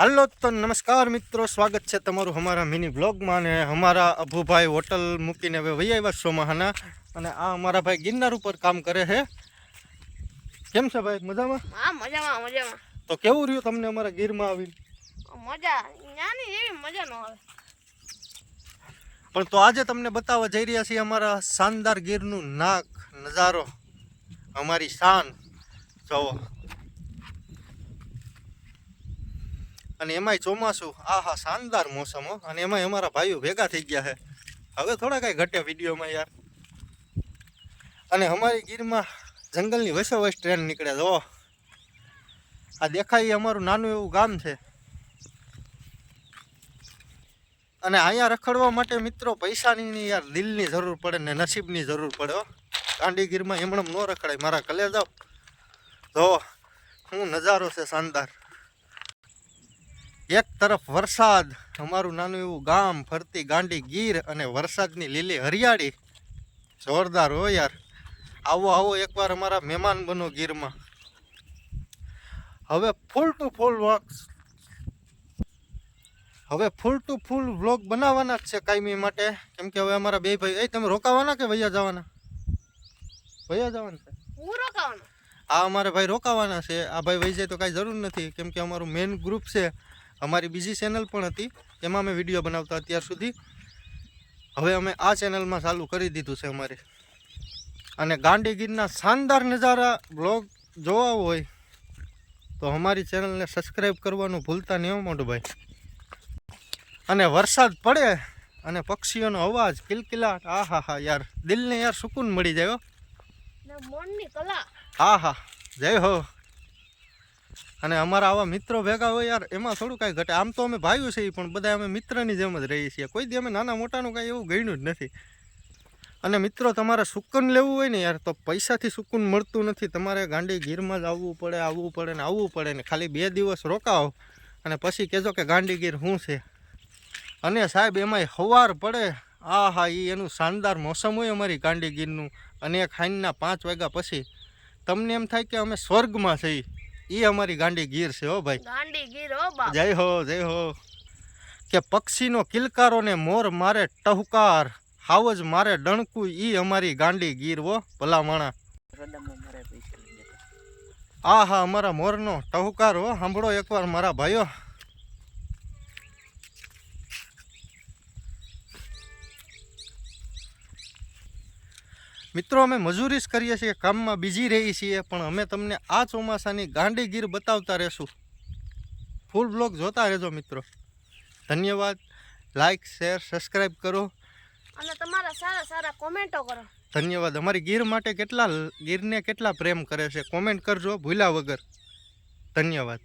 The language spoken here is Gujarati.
હાલો તો નમસ્કાર મિત્રો સ્વાગત છે તમારું અમારા મિની બ્લોગમાં અને અમારા અભુભાઈ હોટલ મૂકીને હવે વહી આવ્યા સોમાહાના અને આ અમારા ભાઈ ગિરનાર ઉપર કામ કરે છે. કેમ છે ભાઈ મજામાં? હા મજામાં મજામાં. તો કેવું રહ્યું તમને અમારા ગીરમાં આવીને? મજા નાની એવી મજા ન આવે. પણ તો આજે તમને બતાવવા જઈ રહ્યા છીએ અમારા શાનદાર ગીરનું નાક નજારો અમારી શાન. જોવો અને એમાંય ચોમાસું, આહા, શાનદાર મોસમ હો. અને એમાંય અમારા ભાઈઓ ભેગા થઈ ગયા છે હવે થોડા કાંઈ ઘટે વિડીયોમાં યાર. અને અમારી ગીરમાં જંગલની વચ્ચે ટ્રેન નીકળે જો આ દેખાય અમારું નાનું એવું ગામ છે. અને અહીંયા રખડવા માટે મિત્રો પૈસાની યાર દિલની જરૂર પડે ને નસીબની જરૂર પડે, હો. દાંડીગીરમાં એમણમ ન રખડાય. મારા કલે જાઓ જો હું નજારો છે શાનદાર. એક તરફ વરસાદ અમારું નાનું એવું ગામ ફરતી ગાંડી ગીર અને વરસાદની લીલી હરિયાળી. જોરદાર હો યાર. આવો આવો એકવાર અમારા મહેમાન બનો ગીરમાં. હવે ફૂલ ટુ ફૂલ હવે ફૂલ ટુ ફૂલ વ્લોગ બનાવવાના જ છે કાયમી માટે. કેમ કે હવે અમારા બે ભાઈ એ તમે રોકાવાના કે વૈયા જવાના? વૈયા જવાના છે. હું રોકાવાનો? આ અમારે ભાઈ રોકાવાના છે. આ ભાઈ વહી જાય તો કાંઈ જરૂર નથી. કેમ કે અમારું મેન ગ્રુપ છે. અમારી બીજી ચેનલ પણ હતી એમાં અમે વીડિયો બનાવતા અત્યાર સુધી. હવે અમે આ ચેનલમાં ચાલુ કરી દીધું છે અમારે. અને ગાંડીગીરના શાનદાર નજારા બ્લોગ જોવા હોય તો અમારી ચેનલને સબસ્ક્રાઈબ કરવાનું ભૂલતા નહીં હો ભાઈ અને વરસાદ પડે અને પક્ષીઓનો અવાજ કિલકિલાટ આ હા હા યાર દિલને યાર સુકૂન મળી જાય હા. હા જય હો. અને અમારા આવા મિત્રો ભેગા હોય યાર, એમાં થોડું કાંઈ ઘટે. આમ તો અમે ભાઈઓ છીએ, પણ બધા અમે મિત્રની જેમ જ રહીએ છીએ. કોઈ દી અમે નાના મોટાનું કાંઈ એવું ગણ્યું જ નથી. અને મિત્રો, તમારે સુકૂન લેવું હોય ને યાર, તો પૈસાથી સુકૂન મળતું નથી. તમારે ગાંડી ગીરમાં જ આવવું પડે આવવું પડે ને આવવું પડે ને ખાલી બે દિવસ રોકાવો અને પછી કહેજો કે ગાંડી ગીર શું છે. અને સાહેબ, એમાંય સવાર પડે. આ હા એ એનું શાનદાર મોસમ હોય અમારી ગાંડી ગીરનું. અને ખાઈનના પાંચ વાગ્યા પછી. તમને એમ થાય કે અમે સ્વર્ગમાં છીએ. એ અમારી ગાંડી ગીર છે હો ભાઈ. ગાંડી ગીર હો બા જય હો જય હો. કે પક્ષીનો કિલકારો ને મોર મારે ટહુકાર હાવજ મારે ડણકું ઈ અમારી ગાંડી ગીર હો ભલા માણા. આ હા અમારા મોરનો ટહુકાર હો સાંભળો એકવાર મારા ભાઈઓ. મિત્રો અમે મજૂરી જ કરીએ છીએ કામમાં બીજી રહી છીએ પણ અમે તમને આ ચોમાસાની ગાંડી ગીર બતાવતા રહેશું. ફૂલ બ્લોગ જોતા રહેજો મિત્રો. ધન્યવાદ. લાઈક શેર સબસ્ક્રાઈબ કરો. અને તમારા સારા સારા કોમેન્ટો કરો. ધન્યવાદ. અમારી ગીર માટે કેટલા ગીરને કેટલા પ્રેમ કરે છે કોમેન્ટ કરજો ભૂલ્યા વગર. ધન્યવાદ.